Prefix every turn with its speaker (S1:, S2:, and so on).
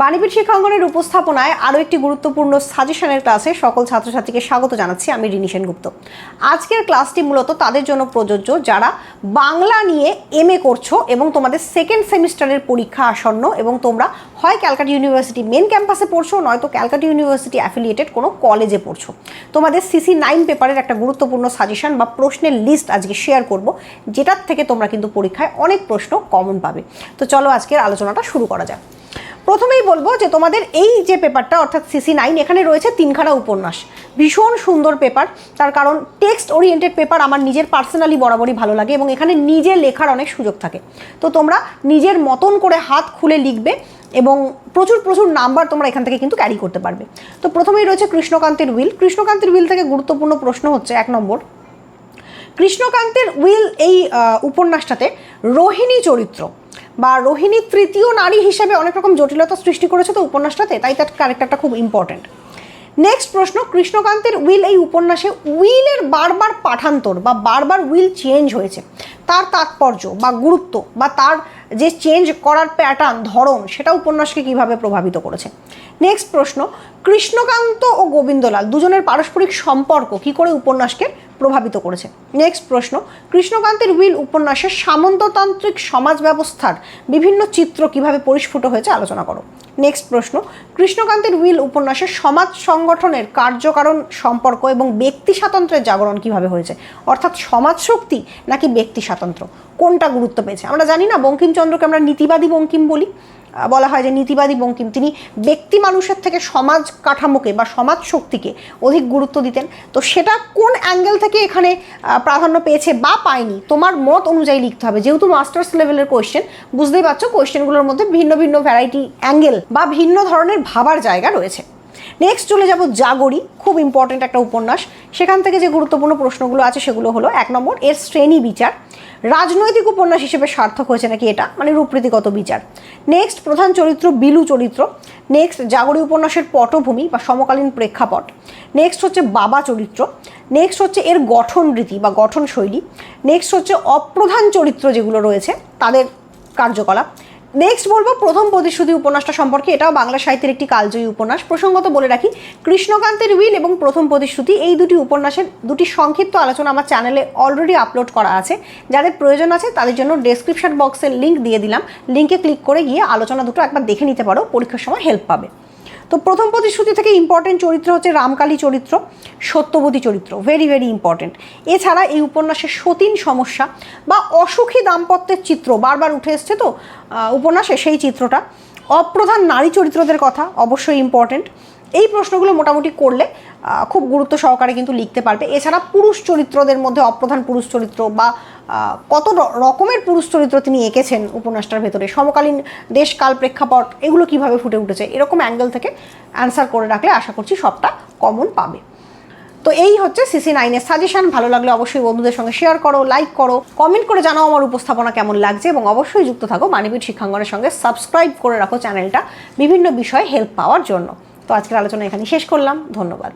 S1: বাণীপীঠ শিক্ষাঙ্গনের উপস্থাপনায় আরও একটি গুরুত্বপূর্ণ সাজেশনের ক্লাসে সকল ছাত্রছাত্রীকে স্বাগত জানাচ্ছি আমি রিনি সেনগুপ্ত। আজকের ক্লাসটি মূলত তাদের জন্য প্রযোজ্য যারা বাংলা নিয়ে এম এ করছ এবং তোমাদের সেকেন্ড সেমিস্টারের পরীক্ষা আসন্ন এবং তোমরা হয় ক্যালকাটা ইউনিভার্সিটি মেন ক্যাম্পাসে পড়ছো, নয়তো ক্যালকাটা ইউনিভার্সিটি অ্যাফিলিয়েটেড কোনো কলেজে পড়ছো। তোমাদের সিসি নাইন পেপারের একটা গুরুত্বপূর্ণ সাজেশন বা প্রশ্নের লিস্ট আজকে শেয়ার করব, যেটার থেকে তোমরা কিন্তু পরীক্ষায় অনেক প্রশ্ন কমন পাবে। তো চলো আজকের আলোচনাটা শুরু করা যাক। প্রথমেই বলব যে তোমাদের এই যে পেপারটা, অর্থাৎ সিসি নাইন, এখানে রয়েছে তিনখানা উপন্যাস। ভীষণ সুন্দর পেপার। তার কারণ টেক্সট ওরিয়েন্টেড পেপার আমার নিজের পার্সোনালি বরাবরই ভালো লাগে এবং এখানে নিজে লেখার অনেক সুযোগ থাকে। তো তোমরা নিজের মতন করে হাত খুলে লিখবে এবং প্রচুর প্রচুর নাম্বার তোমরা এখান থেকে কিন্তু ক্যারি করতে পারবে। তো প্রথমেই রয়েছে কৃষ্ণকান্তের উইল। কৃষ্ণকান্তের উইল থেকে গুরুত্বপূর্ণ প্রশ্ন হচ্ছে এক নম্বর। কৃষ্ণকান্তের উইল এই উপন্যাসটাতে রোহিণী চরিত্র বা রোহিণী তৃতীয় নারী হিসেবে অনেক রকম জটিলতা সৃষ্টি করেছে তো উপন্যাসটাতে, তাই তার ক্যারেক্টারটা খুব ইম্পর্ট্যান্ট নেক্সট প্রশ্ন, কৃষ্ণকান্তের উইল এই উপন্যাসে উইলের বারবার পাঠান্তর বা বারবার উইল চেঞ্জ হয়েছে। তার তাৎপর্য বা গুরুত্ব বা তার যে চেঞ্জ করার প্যাটার্ন ধরন, সেটা উপন্যাসকে কীভাবে প্রভাবিত করেছে? নেক্সট প্রশ্ন, কৃষ্ণকান্ত ও গোবিন্দলাল দুজনের পারস্পরিক সম্পর্ক কি করে উপন্যাসকে প্রভাবিত করেছে। নেক্সট প্রশ্ন, কৃষ্ণকান্তের উইল উপন্যাসের সামন্ততান্ত্রিক সমাজ ব্যবস্থার বিভিন্ন চিত্র কীভাবে পরিস্ফুট হয়েছে আলোচনা করো। নেক্সট প্রশ্ন, কৃষ্ণকান্তের উইল উপন্যাসের সমাজ সংগঠনের কার্যকারণ সম্পর্ক এবং ব্যক্তি স্বাতন্ত্র্যের জাগরণ কীভাবে হয়েছে? অর্থাৎ সমাজ শক্তি নাকি ব্যক্তি স্বাতন্ত্র্য কোনটা গুরুত্ব পেয়েছে? আমরা জানি না, বঙ্কিমচন্দ্রকে আমরা নীতিবাদী বঙ্কিম বলি। বলা হয় যে নীতিবাদী বঙ্কিম। তিনি ব্যক্তি মানুষের থেকে সমাজ কাঠামোকে বা সমাজ শক্তিকে অধিক গুরুত্ব দিতেন। তো সেটা কোন অ্যাঙ্গেল থেকে এখানে প্রাধান্য পেয়েছে বা পায়নি? তোমার মত অনুযায়ী লিখতে হবে। যেহেতু মাস্টার্স লেভেলের কোয়েশ্চেন বুঝতেই পারছ কোয়েশ্চেনগুলোর মধ্যে ভিন্ন ভিন্ন ভ্যারাইটি অ্যাঙ্গেল বা ভিন্ন ধরনের ভাবার জায়গা রয়েছে। নেক্সট চলে যাব জাগরি, খুব ইম্পর্টেন্ট একটা উপন্যাস। সেখান থেকে যে গুরুত্বপূর্ণ প্রশ্নগুলো আছে সেগুলো হলো, এক নম্বর, এর শ্রেণি বিচার। রাজনৈতিক উপন্যাস হিসেবে সার্থক হয়েছে নাকি এটা? মানে রূপরীতিগত বিচার। নেক্সট প্রধান চরিত্র বিলু চরিত্র। নেক্সট জাগরি উপন্যাসের পটভূমি বা সমকালীন প্রেক্ষাপট। নেক্সট হচ্ছে বাবা চরিত্র। নেক্সট হচ্ছে এর গঠন রীতি বা গঠন শৈলী। নেক্সট হচ্ছে অপ্রধান চরিত্র যেগুলো রয়েছে, তাদের কার্যকলাপ। নেক্সট বলব, প্রথম প্রতিশ্রুতি উপন্যাসটা সম্পর্কে, এটাও বাংলা সাহিত্যের একটি কালজয়ী উপন্যাস। প্রসঙ্গত বলে রাখি, কৃষ্ণকান্তের উইল এবং প্রথম প্রতিশ্রুতি এই দুটি উপন্যাসের দুটি সংক্ষিপ্ত আলোচনা আমার চ্যানেলে অলরেডি আপলোড করা আছে। যাদের প্রয়োজন আছে, তাদের জন্য ডেসক্রিপশন বক্সের লিঙ্ক দিয়ে দিলাম। লিঙ্কে ক্লিক করে গিয়ে আলোচনা দুটো একবার দেখে নিতে পারো, পরীক্ষার সময় হেল্প পাবে। তো প্রথম প্রতিশ্রুতি থেকে ইম্পর্টেন্ট চরিত্র হচ্ছে রামকালী চরিত্র সত্যবতী চরিত্র ভেরি ভেরি ইম্পর্টেন্ট এছাড়া এই উপন্যাসের সতীন সমস্যা বা অসুখী দাম্পত্যের চিত্র বারবার উঠে এসছে তো উপন্যাসে সেই চিত্রটা। অপ্রধান নারী চরিত্রদের কথা অবশ্যই ইম্পর্টেন্ট এই প্রশ্নগুলো মোটামুটি করলে খুব গুরুত্ব সহকারে কিন্তু লিখতে পারবে। এছাড়া পুরুষ চরিত্রদের মধ্যে অপ্রধান পুরুষ চরিত্র বা কত রকমের পুরুষ চরিত্র তিনি এঁকেছেন উপন্যাসটার ভেতরে? সমকালীন দেশ, কাল, প্রেক্ষাপট, এগুলো কীভাবে ফুটে উঠেছে? এরকম অ্যাঙ্গেল থেকে অ্যান্সার করে রাখলে আশা করছি সবটা কমন পাবে। তো এই হচ্ছে সিসি নাইনের সাজেশন ভালো লাগলে অবশ্যই বন্ধুদের সঙ্গে শেয়ার করো লাইক করো কমেন্ট করে জানাও আমার উপস্থাপনা কেমন লাগছে এবং অবশ্যই যুক্ত থাকো মানবীর শিক্ষাঙ্গনের সঙ্গে। সাবস্ক্রাইব করে রাখো চ্যানেলটা বিভিন্ন বিষয়ে হেল্প পাওয়ার জন্য। তো আজকের আলোচনা এখানে শেষ করলাম। ধন্যবাদ।